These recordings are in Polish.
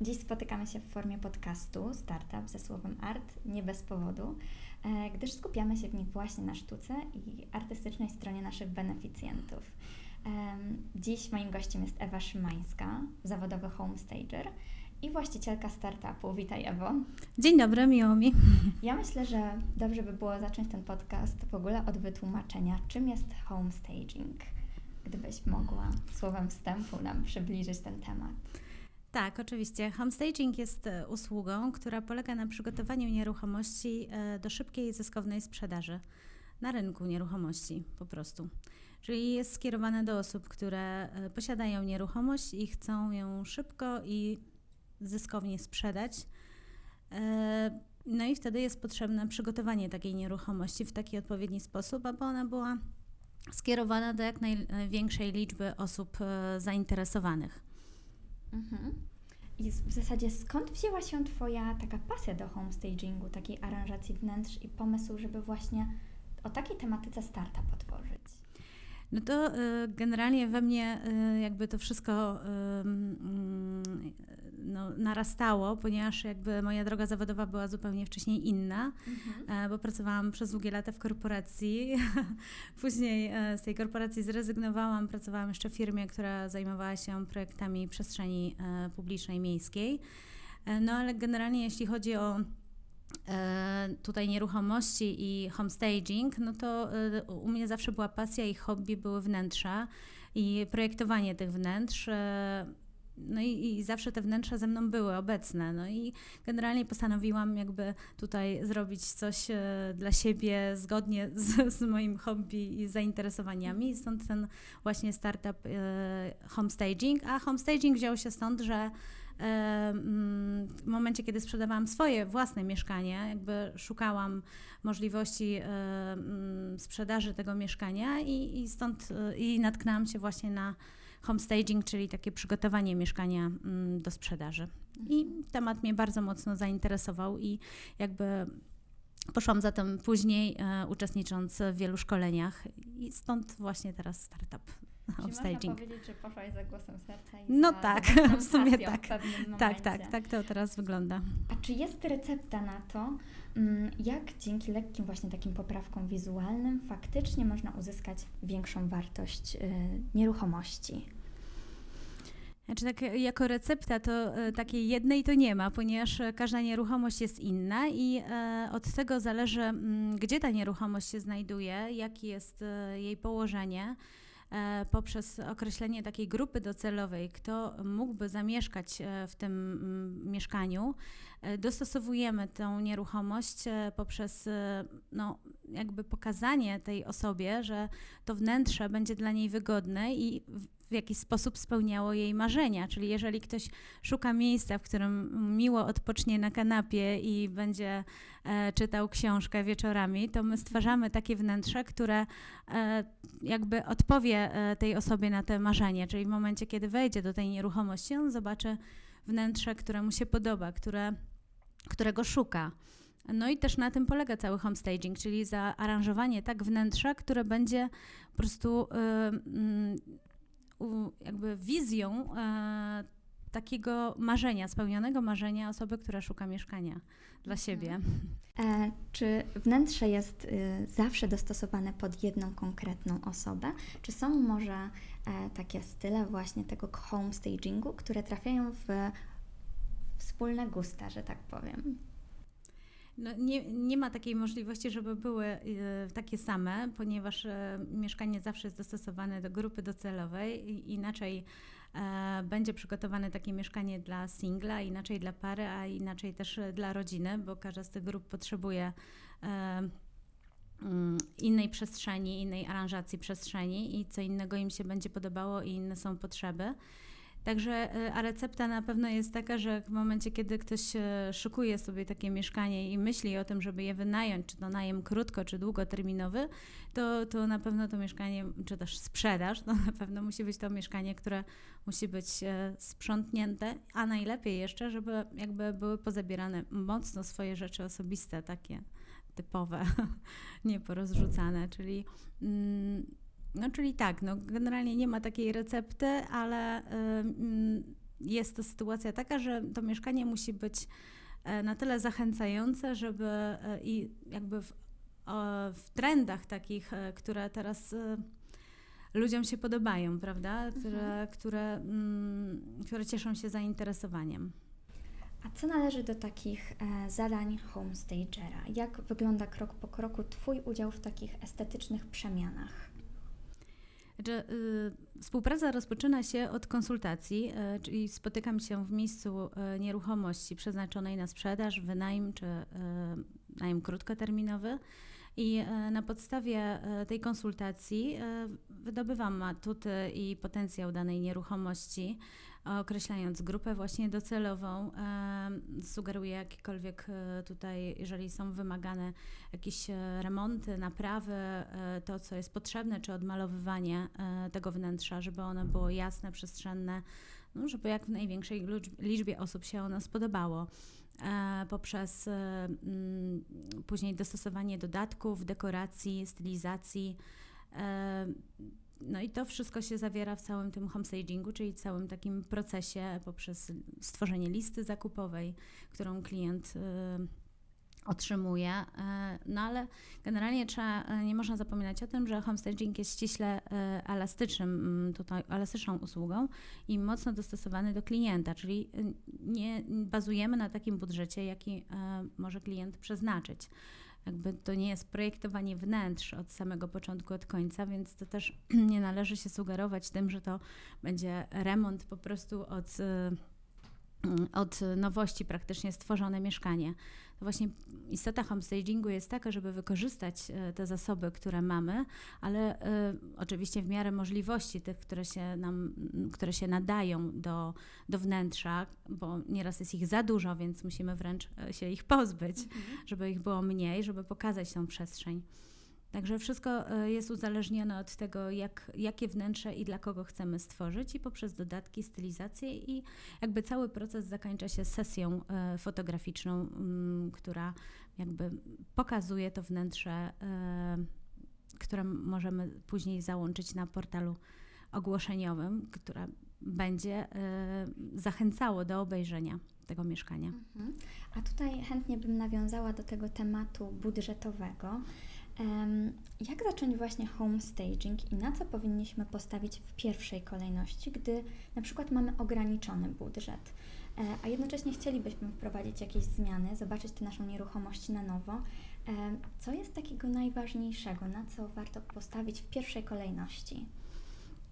Dziś spotykamy się w formie podcastu Startup ze słowem art, nie bez powodu, e, gdyż skupiamy się w nich właśnie na sztuce i artystycznej stronie naszych beneficjentów. Dziś moim gościem jest Ewa Szymańska, zawodowy homestager i właścicielka startupu. Witaj Ewo. Dzień dobry, miło mi. Ja myślę, że dobrze by było zacząć ten podcast w ogóle od wytłumaczenia, czym jest homestaging. Gdybyś mogła słowem wstępu nam przybliżyć ten temat. Tak, oczywiście. Homestaging jest e, usługą, która polega na przygotowaniu nieruchomości e, do szybkiej i zyskownej sprzedaży na rynku nieruchomości po prostu. Czyli jest skierowane do osób, które e, posiadają nieruchomość i chcą ją szybko i zyskownie sprzedać. No i wtedy jest potrzebne przygotowanie takiej nieruchomości w taki odpowiedni sposób, aby ona była skierowana do jak największej liczby osób zainteresowanych. Mhm. I w zasadzie skąd wzięła się Twoja taka pasja do homestagingu, takiej aranżacji wnętrz i pomysł, żeby właśnie o takiej tematyce startup otworzyć? No to y, generalnie we mnie y, jakby to wszystko no, narastało, ponieważ jakby moja droga zawodowa była zupełnie wcześniej inna, mhm. E, bo pracowałam przez długie lata w korporacji. Później e, z tej korporacji zrezygnowałam, pracowałam jeszcze w firmie, która zajmowała się projektami przestrzeni e, publicznej miejskiej. No ale generalnie jeśli chodzi o tutaj nieruchomości i homestaging, no to u mnie zawsze była pasja i hobby były wnętrza i projektowanie tych wnętrz. No i, i, zawsze te wnętrza ze mną były obecne. No i generalnie postanowiłam jakby tutaj zrobić coś e, dla siebie zgodnie z, z moim hobby i zainteresowaniami. Stąd ten właśnie startup e, homestaging. A homestaging wziął się stąd, że e, w momencie, kiedy sprzedawałam swoje własne mieszkanie, jakby szukałam możliwości mm, sprzedaży tego mieszkania i, i stąd i natknęłam się właśnie na homestaging, czyli takie przygotowanie mieszkania mm, do sprzedaży. I temat mnie bardzo mocno zainteresował i jakby Poszłam zatem później, e, uczestnicząc w wielu szkoleniach i stąd właśnie teraz startup Czyli można powiedzieć, że poszłaś za głosem serca i No tak, w sumie tak. W tak, tak, tak to teraz wygląda. A czy jest recepta na to, mm, jak dzięki lekkim właśnie takim poprawkom wizualnym faktycznie można uzyskać większą wartość y, nieruchomości? Znaczy tak jako recepta to e, takiej jednej to nie ma, ponieważ każda nieruchomość jest inna i od tego zależy, mm, gdzie ta nieruchomość się znajduje, jakie jest jej położenie poprzez określenie takiej grupy docelowej, kto mógłby zamieszkać w tym mm, mieszkaniu, dostosowujemy tą nieruchomość poprzez no, jakby pokazanie tej osobie, że to wnętrze będzie dla niej wygodne i w jakiś sposób spełniało jej marzenia. Czyli jeżeli ktoś szuka miejsca, w którym miło odpocznie na kanapie i będzie e, czytał książkę wieczorami, to my stwarzamy takie wnętrze, które e, jakby odpowie e, tej osobie na te marzenie. Czyli w momencie, kiedy wejdzie do tej nieruchomości, on zobaczy wnętrze, które mu się podoba, które, którego szuka. No i też na tym polega cały homestaging, czyli zaaranżowanie tak wnętrza, które będzie po prostu y, jakby wizją e, takiego marzenia, spełnionego marzenia osoby, która szuka mieszkania dla mhm. siebie. E, czy wnętrze jest y, zawsze dostosowane pod jedną konkretną osobę? Czy są może e, takie style właśnie tego homestagingu, które trafiają w wspólne gusta, że tak powiem? No, nie, nie ma takiej możliwości, żeby były y, takie same, ponieważ y, mieszkanie zawsze jest dostosowane do grupy docelowej. Inaczej e, będzie przygotowane takie mieszkanie dla singla, inaczej dla pary, a inaczej też dla rodziny, bo każda z tych grup potrzebuje e, mm, innej przestrzeni, innej aranżacji przestrzeni i co innego im się będzie podobało i inne są potrzeby. Także, e, a recepta na pewno jest taka, że w momencie, kiedy ktoś e, szukuje sobie takie mieszkanie i myśli o tym, żeby je wynająć, czy to najem krótko, czy długoterminowy, to, to na pewno to mieszkanie, czy też sprzedaż, to na pewno musi być to mieszkanie, które musi być e, sprzątnięte, a najlepiej jeszcze, żeby jakby były pozabierane mocno swoje rzeczy osobiste, takie typowe, nieporozrzucane, czyli mm, no czyli tak, no generalnie nie ma takiej recepty, ale jest to sytuacja taka, że to mieszkanie musi być na tyle zachęcające, żeby i jakby w, w trendach takich, które teraz ludziom się podobają, prawda? Które, mhm. które, mm, które cieszą się zainteresowaniem. A co należy do takich e, zadań homestagera? Jak wygląda krok po kroku Twój udział w takich estetycznych przemianach? Znaczy, y, współpraca rozpoczyna się od konsultacji, y, czyli spotykam się w miejscu y, nieruchomości przeznaczonej na sprzedaż, wynajem czy y, najem krótkoterminowy. I e, na podstawie e, tej konsultacji wydobywam atuty i potencjał danej nieruchomości, określając grupę właśnie docelową. Sugeruję jakiekolwiek tutaj, jeżeli są wymagane jakieś remonty, naprawy, to co jest potrzebne, czy odmalowywanie tego wnętrza, żeby ono było jasne, przestrzenne, no, żeby jak w największej liczbie osób się ono spodobało. E, poprzez e, później dostosowanie dodatków, dekoracji, stylizacji. No i to wszystko się zawiera w całym tym homestagingu, czyli całym takim procesie poprzez stworzenie listy zakupowej, którą klient otrzymuje. E, no ale generalnie trzeba, e, nie można zapominać o tym, że homestaging jest ściśle elastycznym, mm, tutaj elastyczną usługą i mocno dostosowany do klienta, czyli nie bazujemy na takim budżecie, jaki może klient przeznaczyć. Jakby to nie jest projektowanie wnętrz od samego początku, od końca, więc to też nie należy się sugerować tym, że to będzie remont po prostu od od nowości praktycznie stworzone mieszkanie. To właśnie istota homestagingu jest taka, żeby wykorzystać e, te zasoby, które mamy, ale y, oczywiście w miarę możliwości tych, które się nam, które się nadają do, do wnętrza, bo nieraz jest ich za dużo, więc musimy wręcz e, się ich pozbyć, mhm. żeby ich było mniej, żeby pokazać tą przestrzeń. Także wszystko e, jest uzależnione od tego, jak, jakie wnętrze i dla kogo chcemy stworzyć, i poprzez dodatki, stylizację, i jakby cały proces zakończa się sesją e, fotograficzną, mm, która jakby pokazuje to wnętrze, e, które możemy później załączyć na portalu ogłoszeniowym, która będzie zachęcało do obejrzenia tego mieszkania. Mhm. A tutaj chętnie bym nawiązała do tego tematu budżetowego. Jak zacząć właśnie homestaging i na co powinniśmy postawić w pierwszej kolejności, gdy na przykład mamy ograniczony budżet, e, a jednocześnie chcielibyśmy wprowadzić jakieś zmiany, zobaczyć tę naszą nieruchomość na nowo? Co jest takiego najważniejszego, na co warto postawić w pierwszej kolejności?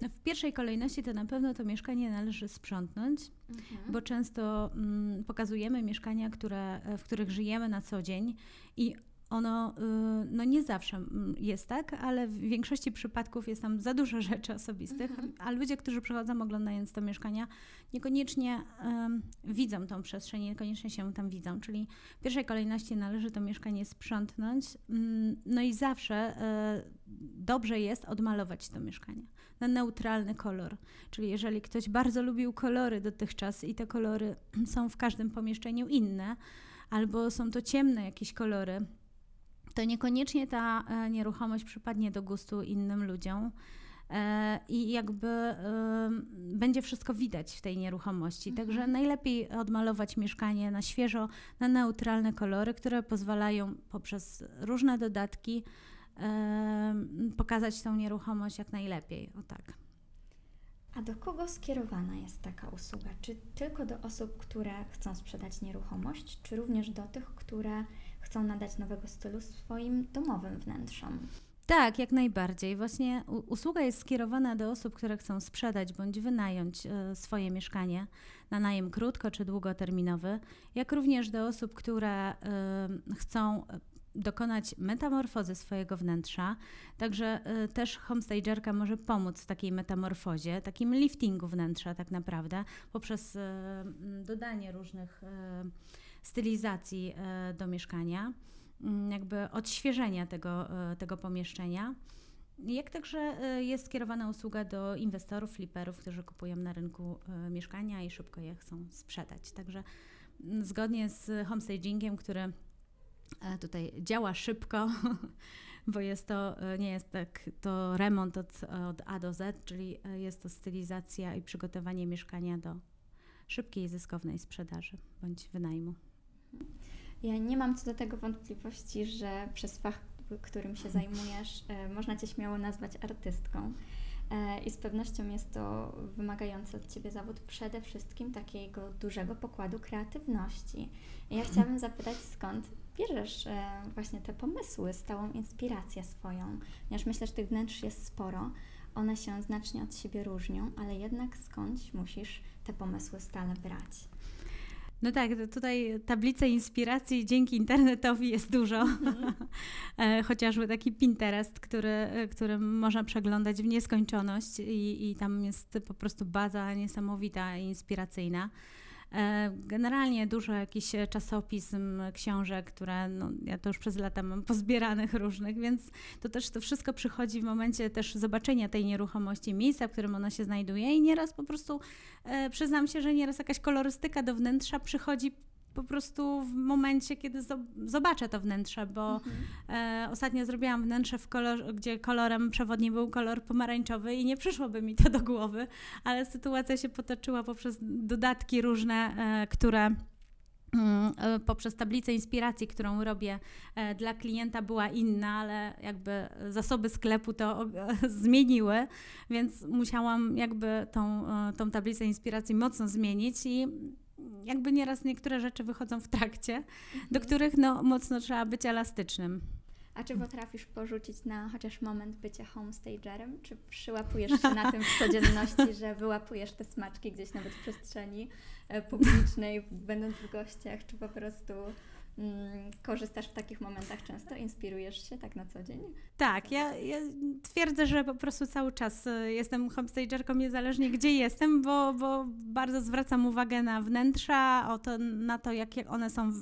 No, w pierwszej kolejności to na pewno to mieszkanie należy sprzątnąć, mhm. bo często mm, pokazujemy mieszkania, które, w których żyjemy na co dzień i ono y, no nie zawsze mm, jest tak, ale w większości przypadków jest tam za dużo rzeczy osobistych, mhm. a ludzie, którzy przychodzą oglądając to mieszkania, niekoniecznie um, widzą tą przestrzeń, niekoniecznie się tam widzą. Czyli w pierwszej kolejności należy to mieszkanie sprzątnąć, um, no i zawsze um, dobrze jest odmalować to mieszkanie na neutralny kolor. Czyli jeżeli ktoś bardzo lubił kolory dotychczas i te kolory są w każdym pomieszczeniu inne, albo są to ciemne jakieś kolory, to niekoniecznie ta e, nieruchomość przypadnie do gustu innym ludziom. E, I jakby będzie wszystko widać w tej nieruchomości. Mhm. Także najlepiej odmalować mieszkanie na świeżo, na neutralne kolory, które pozwalają poprzez różne dodatki pokazać tą nieruchomość jak najlepiej. O tak. A do kogo skierowana jest taka usługa? Czy tylko do osób, które chcą sprzedać nieruchomość, czy również do tych, które chcą nadać nowego stylu swoim domowym wnętrzom. Tak, jak najbardziej. Właśnie usługa jest skierowana do osób, które chcą sprzedać bądź wynająć e, swoje mieszkanie na najem krótko czy długoterminowy, jak również do osób, które chcą dokonać metamorfozy swojego wnętrza. Także y, też homestagerka może pomóc w takiej metamorfozie, takim liftingu wnętrza tak naprawdę, poprzez dodanie różnych stylizacji e, do mieszkania, mm, jakby odświeżenia tego, e, tego pomieszczenia. Jak także e, jest skierowana usługa do inwestorów, fliperów, którzy kupują na rynku mieszkania i szybko je chcą sprzedać. Także mm, zgodnie z homestagingiem, który tutaj działa szybko, bo jest to, nie jest tak, to remont od, od A do Z, czyli jest to stylizacja i przygotowanie mieszkania do szybkiej zyskownej sprzedaży bądź wynajmu. Ja nie mam co do tego wątpliwości, że przez fach, którym się zajmujesz, e, można Cię śmiało nazwać artystką. E, I z pewnością jest to wymagający od Ciebie zawód przede wszystkim takiego dużego pokładu kreatywności. Ja chciałabym zapytać, skąd bierzesz e, właśnie te pomysły, stałą inspirację swoją? Ponieważ myślę, że tych wnętrz jest sporo, one się znacznie od siebie różnią, ale jednak skądś musisz te pomysły stale brać. No tak, tutaj tablice inspiracji dzięki internetowi jest dużo. Mm. Chociażby taki Pinterest, który, który można przeglądać w nieskończoność i, i tam jest po prostu baza niesamowita i inspiracyjna. E, generalnie dużo jakichś czasopism, książek, które no, ja to już przez lata mam pozbieranych różnych, więc to też to wszystko przychodzi w momencie też zobaczenia tej nieruchomości, miejsca, w którym ona się znajduje i nieraz po prostu e, przyznam się, że nieraz jakaś kolorystyka do wnętrza przychodzi po prostu w momencie, kiedy zobaczę to wnętrze, bo mhm. e, ostatnio zrobiłam wnętrze, w kolor, gdzie kolorem przewodnim był kolor pomarańczowy i nie przyszłoby mi to do głowy, ale sytuacja się potoczyła poprzez dodatki różne, e, które mm, e, poprzez tablicę inspiracji, którą robię dla klienta była inna, ale jakby zasoby sklepu to zmieniły, więc musiałam jakby tą, tą tablicę inspiracji mocno zmienić i jakby nieraz niektóre rzeczy wychodzą w trakcie, mhm. do których no, mocno trzeba być elastycznym. A czy potrafisz porzucić na chociaż moment bycia homestagerem? Czy przyłapujesz się na tym w codzienności, że wyłapujesz te smaczki gdzieś nawet w przestrzeni e, publicznej, będąc w gościach, czy po prostu korzystasz w takich momentach często? Inspirujesz się tak na co dzień? Tak, ja, ja twierdzę, że po prostu cały czas y, jestem homestagerką niezależnie gdzie jestem, bo, bo bardzo zwracam uwagę na wnętrza, o to, na to, jak one są,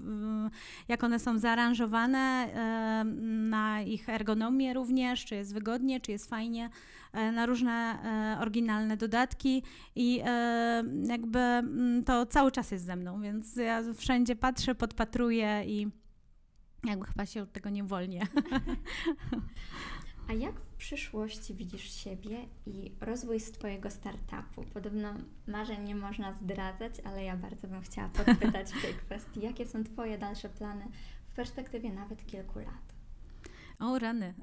jak one są zaaranżowane, na ich ergonomię również, czy jest wygodnie, czy jest fajnie. E, na różne e, oryginalne dodatki i e, jakby mm, to cały czas jest ze mną, więc ja wszędzie patrzę, podpatruję i jakby chyba się od tego nie wolnię. A jak w przyszłości widzisz siebie i rozwój Twojego startupu? Podobno marzeń nie można zdradzać, ale ja bardzo bym chciała podpytać w tej kwestii. Jakie są Twoje dalsze plany w perspektywie nawet kilku lat? O, rany.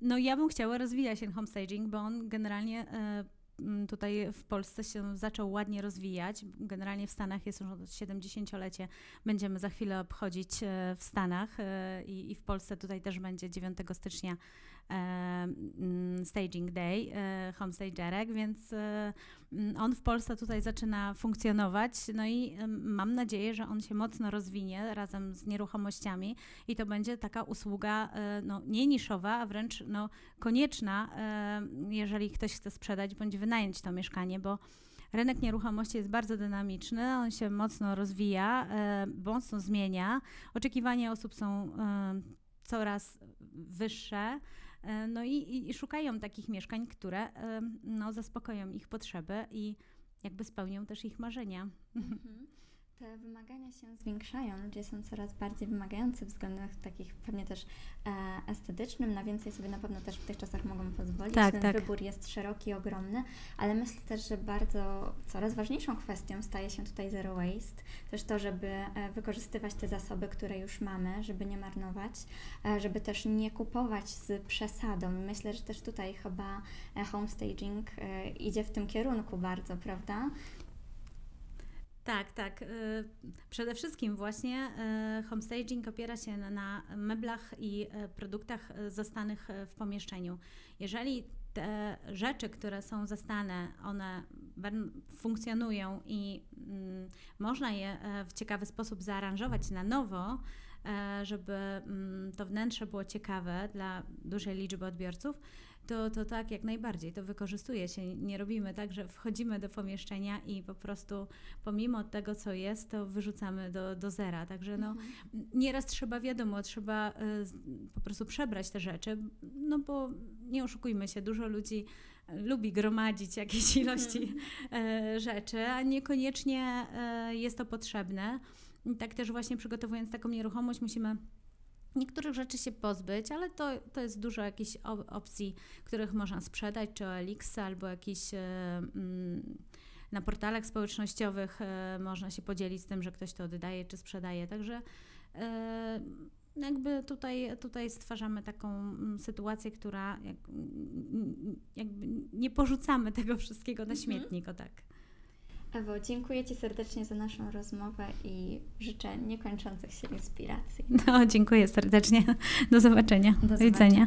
No ja bym chciała rozwijać ten homestaging, bo on generalnie e, tutaj w Polsce się zaczął ładnie rozwijać. Generalnie w Stanach jest już 70-lecie. Będziemy za chwilę obchodzić e, w Stanach e, i w Polsce tutaj też będzie 9 stycznia Mm, staging Day, e, homestagerek, więc e, mm, on w Polsce tutaj zaczyna funkcjonować, no i mam nadzieję, że on się mocno rozwinie razem z nieruchomościami i to będzie taka usługa e, no, nie niszowa, a wręcz no, konieczna, jeżeli ktoś chce sprzedać bądź wynająć to mieszkanie, bo rynek nieruchomości jest bardzo dynamiczny, on się mocno rozwija, mocno zmienia. Oczekiwania osób są coraz wyższe. E, no i, i, szukają takich mieszkań, które e, no, zaspokoją ich potrzeby i jakby spełnią też ich marzenia. Mhm te wymagania się zwiększają, ludzie są coraz bardziej wymagający w względach takich pewnie też e, estetycznym, na więcej sobie na pewno też w tych czasach mogą pozwolić. Tak, Ten tak. wybór jest szeroki, ogromny, ale myślę też, że bardzo coraz ważniejszą kwestią staje się tutaj zero waste, też to, żeby e, wykorzystywać te zasoby, które już mamy, żeby nie marnować, e, żeby też nie kupować z przesadą. Myślę, że też tutaj chyba e, homestaging idzie w tym kierunku bardzo, prawda? Tak, tak. Y, przede wszystkim właśnie y, homestaging opiera się na meblach i y, produktach zastanych w pomieszczeniu. Jeżeli te rzeczy, które są zastane, one funkcjonują i mm, można je w ciekawy sposób zaaranżować na nowo, żeby mm, to wnętrze było ciekawe dla dużej liczby odbiorców, to, to tak, jak najbardziej. To wykorzystuje się. Nie robimy tak, że wchodzimy do pomieszczenia i po prostu pomimo tego, co jest, to wyrzucamy do, do zera. Także no, mhm. nieraz trzeba, wiadomo, trzeba y, po prostu przebrać te rzeczy, no bo nie oszukujmy się, dużo ludzi lubi gromadzić jakieś ilości mhm. rzeczy, a niekoniecznie jest to potrzebne. tak też właśnie przygotowując taką nieruchomość musimy niektórych rzeczy się pozbyć, ale to, to jest dużo jakichś op- opcji, których można sprzedać, czy OLX, albo jakieś e, mm, na portalach społecznościowych e, można się podzielić z tym, że ktoś to oddaje czy sprzedaje. Także e, jakby tutaj, tutaj stwarzamy taką mm, sytuację, która mm, jakby nie porzucamy tego wszystkiego na Mhm. śmietnik, o tak. Ewo, dziękuję Ci serdecznie za naszą rozmowę i życzę niekończących się inspiracji. No, dziękuję serdecznie. Do zobaczenia. Do Do widzenia.